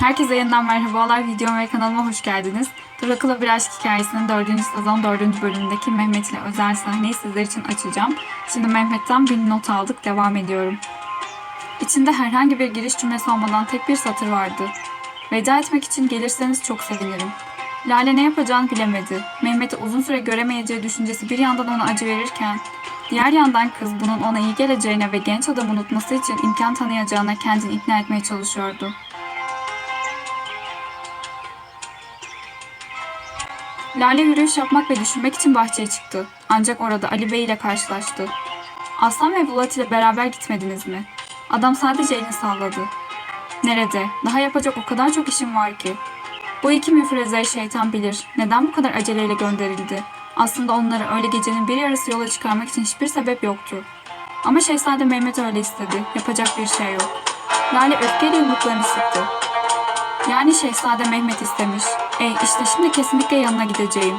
Herkese yeniden merhabalar. Videoma ve kanalıma hoş geldiniz. Drakula Bir Aşk Hikayesi'nin 4. sezon 4. bölümündeki Mehmet ile özel sahneyi sizler için açacağım. Şimdi Mehmet'ten bir not aldık. Devam ediyorum. İçinde herhangi bir giriş cümlesi olmadan tek bir satır vardı. Veda etmek için gelirseniz çok sevinirim. Lale ne yapacağını bilemedi. Mehmet'i uzun süre göremeyeceği düşüncesi bir yandan ona acı verirken, diğer yandan kız bunun ona iyi geleceğine ve genç adamı unutması için imkan tanıyacağına kendini ikna etmeye çalışıyordu. Lale yürüyüş yapmak ve düşünmek için bahçeye çıktı. Ancak orada Ali Bey ile karşılaştı. Aslan ve Bulat ile beraber gitmediniz mi? Adam sadece elini salladı. Nerede? Daha yapacak o kadar çok işim var ki. Bu iki müfreze şeytan bilir. Neden bu kadar aceleyle gönderildi? Aslında onları öyle gecenin bir yarısı yola çıkarmak için hiçbir sebep yoktu. Ama Şehzade Mehmet öyle istedi. Yapacak bir şey yok. Lale öfkeyle yumruklarını sıktı. Yani Şehzade Mehmet istemiş. E işte şimdi kesinlikle yanına gideceğim.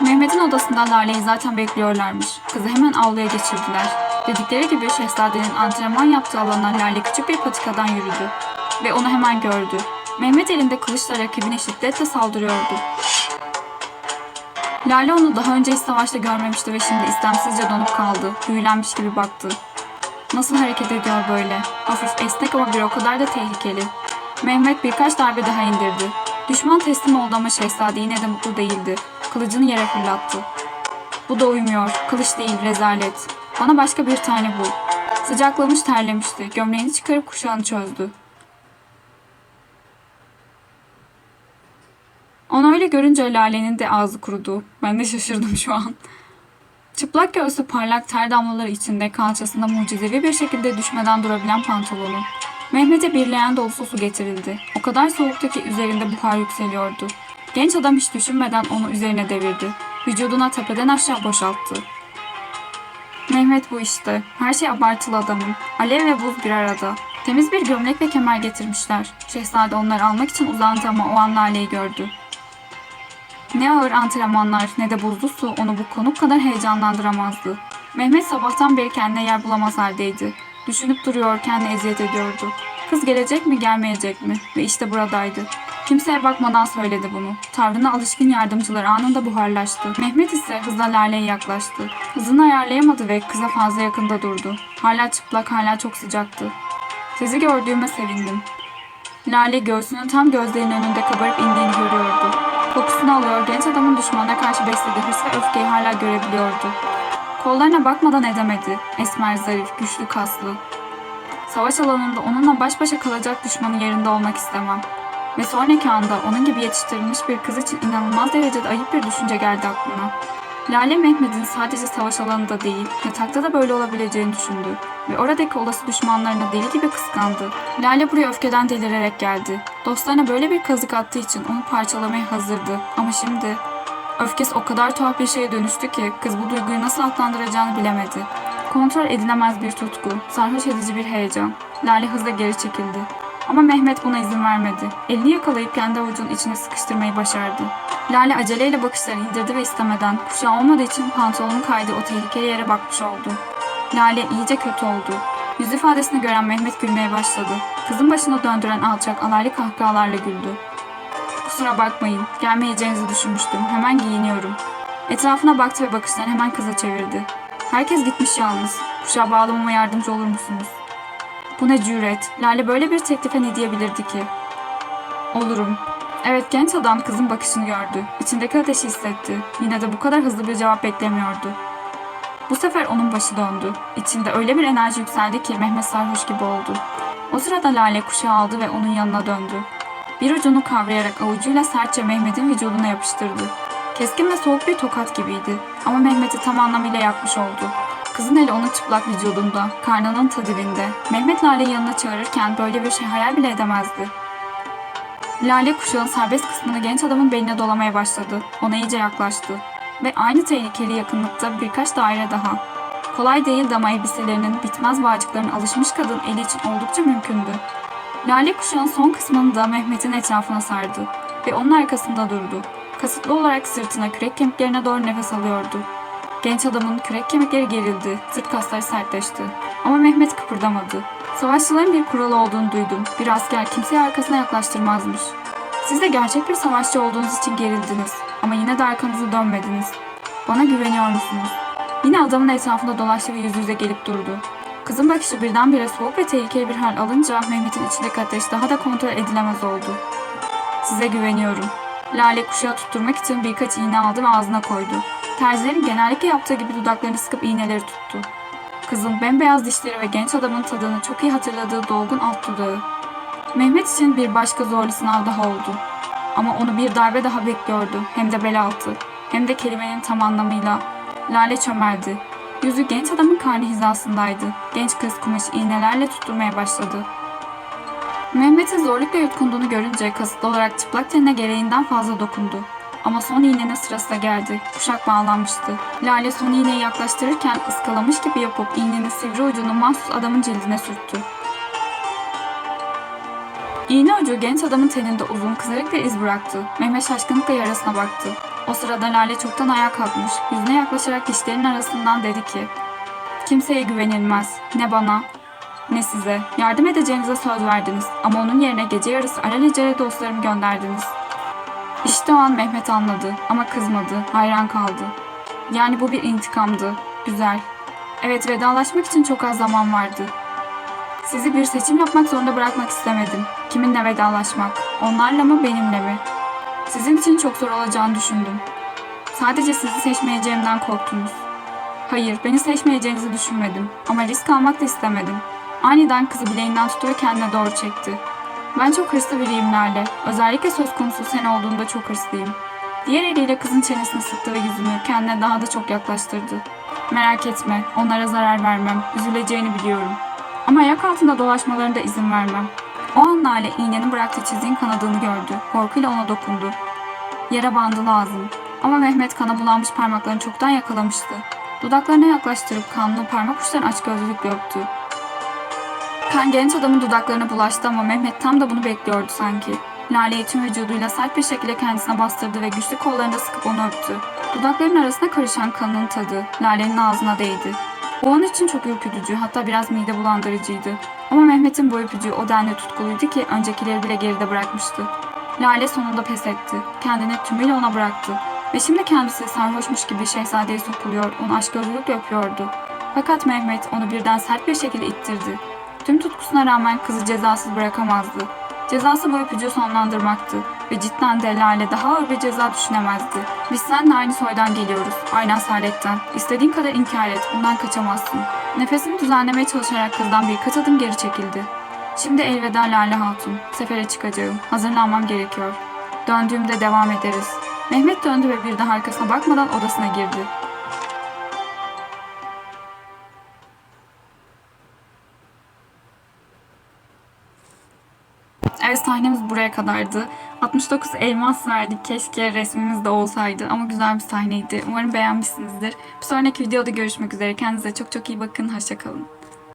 Mehmet'in odasında Lale'yi zaten bekliyorlarmış. Kızı hemen avluya geçirdiler. Dedikleri gibi Şehzade'nin antrenman yaptığı alana Lale küçük bir patikadan yürüdü. Ve onu hemen gördü. Mehmet elinde kılıçla rakibine şiddetle saldırıyordu. Lale onu daha önce hiç savaşta görmemişti ve şimdi istemsizce donup kaldı. Büyülenmiş gibi baktı. Nasıl hareket ediyor böyle? Hafif esnek ama bir o kadar da tehlikeli. Mehmet birkaç darbe daha indirdi. Düşman teslim oldu ama şehzade yine de mutlu değildi. Kılıcını yere fırlattı. Bu da uymuyor. Kılıç değil, rezalet. Bana başka bir tane bul. Sıcaklamış terlemişti. Gömleğini çıkarıp kuşağını çözdü. Onu öyle görünce Lale'nin de ağzı kurudu. Ben de şaşırdım şu an. Çıplak göğsü parlak ter damlaları içinde kalçasında mucizevi bir şekilde düşmeden durabilen pantolonu. Mehmet'e bir leğen dolusu su getirildi. O kadar soğuktu ki üzerinde buhar yükseliyordu. Genç adam hiç düşünmeden onu üzerine devirdi. Vücuduna tepeden aşağı boşalttı. Mehmet bu işte. Her şey abartılı adamın. Alev ve buz bir arada. Temiz bir gömlek ve kemer getirmişler. Şehzade onları almak için uzandı ama o an Lale'yi gördü. Ne ağır antrenmanlar ne de buzlu su onu bu konuk kadar heyecanlandıramazdı. Mehmet sabahtan beri kendine yer bulamaz haldeydi. Düşünüp duruyor, kendine eziyet ediyordu. Kız gelecek mi, gelmeyecek mi? Ve işte buradaydı. Kimseye bakmadan söyledi bunu. Tavrına alışkın yardımcılar anında buharlaştı. Mehmet ise hızla Lale'ye yaklaştı. Hızını ayarlayamadı ve kıza fazla yakında durdu. Hala çıplak, hala çok sıcaktı. Sizi gördüğüme sevindim. Lale göğsünün tam gözlerinin önünde kabarıp indiğini görüyordu. Kokusunu alıyor, genç adamın düşmana karşı beslediği hırs ve öfkeyi hala görebiliyordu. Kollarına bakmadan edemedi. Esmer, zarif, güçlü, kaslı. Savaş alanında onunla baş başa kalacak düşmanın yerinde olmak istemem. Ve sonraki anda onun gibi yetiştirilmiş bir kız için inanılmaz derecede ayıp bir düşünce geldi aklına. Lale Mehmet'in sadece savaş alanında değil, yatakta da böyle olabileceğini düşündü ve oradaki olası düşmanlarını deli gibi kıskandı. Lale buraya öfkeden delirerek geldi. Dostlarına böyle bir kazık attığı için onu parçalamaya hazırdı ama şimdi öfkesi o kadar tuhaf bir şeye dönüştü ki kız bu duyguyu nasıl adlandıracağını bilemedi. Kontrol edilemez bir tutku, sarhoş edici bir heyecan. Lale hızla geri çekildi. Ama Mehmet buna izin vermedi. Elini yakalayıp kendi avucunun içine sıkıştırmayı başardı. Lale aceleyle bakışlarını indirdi ve istemeden kuşağı olmadığı için pantolonun kaydığı o tehlikeli yere bakmış oldu. Lale iyice kötü oldu. Yüz ifadesini gören Mehmet gülmeye başladı. Kızın başını döndüren alçak alaylı kahkahalarla güldü. Kusura bakmayın, gelmeyeceğinizi düşünmüştüm. Hemen giyiniyorum. Etrafına baktı ve bakışlarını hemen kıza çevirdi. Herkes gitmiş yalnız. Kuşağı bağlamama yardımcı olur musunuz? Bu ne cüret. Lale böyle bir teklife ne diyebilirdi ki? Olurum. Evet genç adam kızın bakışını gördü. İçindeki ateşi hissetti. Yine de bu kadar hızlı bir cevap beklemiyordu. Bu sefer onun başı döndü. İçinde öyle bir enerji yükseldi ki Mehmet sarhoş gibi oldu. O sırada Lale kuşağı aldı ve onun yanına döndü. Bir ucunu kavrayarak avucuyla sertçe Mehmet'in vücuduna yapıştırdı. Keskin ve soğuk bir tokat gibiydi ama Mehmet'i tam anlamıyla yakmış oldu. Kızın eli onun çıplak vücudunda, karnının ta dibinde. Mehmet Lale'yi yanına çağırırken böyle bir şey hayal bile edemezdi. Lale kuşağın serbest kısmını genç adamın beline dolamaya başladı. Ona iyice yaklaştı. Ve aynı tehlikeli yakınlıkta birkaç daire daha. Kolay değildi ama elbiselerinin bitmez bağcıklarına alışmış kadın eli için oldukça mümkündü. Lale kuşağın son kısmını da Mehmet'in etrafına sardı ve onun arkasında durdu. Kasıtlı olarak sırtına kürek kemiklerine doğru nefes alıyordu. Genç adamın kürek kemikleri gerildi, sırt kasları sertleşti. Ama Mehmet kıpırdamadı. Savaşçıların bir kuralı olduğunu duydum. Bir asker kimseyi arkasına yaklaştırmazmış. Siz de gerçek bir savaşçı olduğunuz için gerildiniz. Ama yine de arkanızı dönmediniz. Bana güveniyor musunuz? Yine adamın etrafında dolaştı ve yüz yüze gelip durdu. Kızın bakışı birdenbire soğuk ve tehlikeli bir hal alınca Mehmet'in içindeki ateş daha da kontrol edilemez oldu. Size güveniyorum. Lale kuşağı tutturmak için birkaç iğne aldı ve ağzına koydu. Terzilerin genellikle yaptığı gibi dudaklarını sıkıp iğneleri tuttu. Kızın bembeyaz dişleri ve genç adamın tadını çok iyi hatırladığı dolgun alt dudağı. Mehmet için bir başka zorlu sınav daha oldu. Ama onu bir darbe daha bekliyordu. Hem de bel altı. Hem de kelimenin tam anlamıyla. Lale çömeldi. Yüzü genç adamın karnı hizasındaydı. Genç kız kumaşı iğnelerle tutturmaya başladı. Mehmet'in zorlukla yutkunduğunu görünce kasıtlı olarak çıplak tenine gereğinden fazla dokundu. Ama son iğnenin sırası da geldi. Kuşak bağlanmıştı. Lale son iğneyi yaklaştırırken ıskalamış gibi yapıp iğnenin sivri ucunu mahsus adamın cildine sürttü. İğne ucu genç adamın teninde uzun kızarık bir iz bıraktı. Mehmet şaşkınlıkla yarasına baktı. O sırada Lale çoktan ayağa kalkmış. Yüzüne yaklaşarak dişlerinin arasından dedi ki Kimseye güvenilmez. Ne bana ne size. Yardım edeceğinize söz verdiniz. Ama onun yerine gece yarısı alelacele dostlarımı gönderdiniz. İşte o an Mehmet anladı ama kızmadı, hayran kaldı. Yani bu bir intikamdı. Güzel. Evet vedalaşmak için çok az zaman vardı. Sizi bir seçim yapmak zorunda bırakmak istemedim. Kiminle vedalaşmak? Onlarla mı benimle mi? Sizin için çok zor olacağını düşündüm. Sadece sizi seçmeyeceğimden korktunuz. Hayır, beni seçmeyeceğinizi düşünmedim. Ama risk almak da istemedim. Aniden kızı bileğinden ve kendine doğru çekti. Ben çok hırslı biriyim Lale. Özellikle söz konusu sen olduğunda çok hırslıyım. Diğer eliyle kızın çenesini sıktı ve yüzünü kendine daha da çok yaklaştırdı. Merak etme, onlara zarar vermem. Üzüleceğini biliyorum. Ama ayak altında dolaşmalarına da izin vermem. O an Lale iğnenin bıraktığı çizdiğin kanadığını gördü. Korkuyla ona dokundu. Yara bandı lazım. Ama Mehmet kana bulanmış parmaklarını çoktan yakalamıştı. Dudaklarına yaklaştırıp kanlı parmak uçlarını aç gözlülükle öptü. Kan genç adamın dudaklarına bulaştı ama Mehmet tam da bunu bekliyordu sanki. Lale'yi tüm vücuduyla sert bir şekilde kendisine bastırdı ve güçlü kollarında sıkıp onu öptü. Dudakların arasına karışan kanın tadı Lale'nin ağzına değdi. O an için çok ürkütücü hatta biraz mide bulandırıcıydı. Ama Mehmet'in bu öpücüğü o denli tutkuluydu ki öncekileri bile geride bırakmıştı. Lale sonunda pes etti. Kendini tümüyle ona bıraktı. Ve şimdi kendisi sarhoşmuş gibi şehzadeye sokuluyor, onu aşk gözlülükle öpüyordu. Fakat Mehmet onu birden sert bir şekilde ittirdi. Tüm tutkusuna rağmen kızı cezasız bırakamazdı. Cezası bu öpücüğü sonlandırmaktı ve cidden de Lale daha ağır bir ceza düşünemezdi. Biz seninle aynı soydan geliyoruz, aynı asaletten. İstediğin kadar inkar et, bundan kaçamazsın. Nefesini düzenlemeye çalışarak kızdan birkaç adım geri çekildi. Şimdi elveda Lale Hatun, sefere çıkacağım, hazırlanmam gerekiyor. Döndüğümde devam ederiz. Mehmet döndü ve bir daha arkasına bakmadan odasına girdi. Evet sahnemiz buraya kadardı. 69 elmas verdik. Keşke resmimiz de olsaydı ama güzel bir sahneydi. Umarım beğenmişsinizdir. Bir sonraki videoda görüşmek üzere. Kendinize çok çok iyi bakın. Hoşçakalın.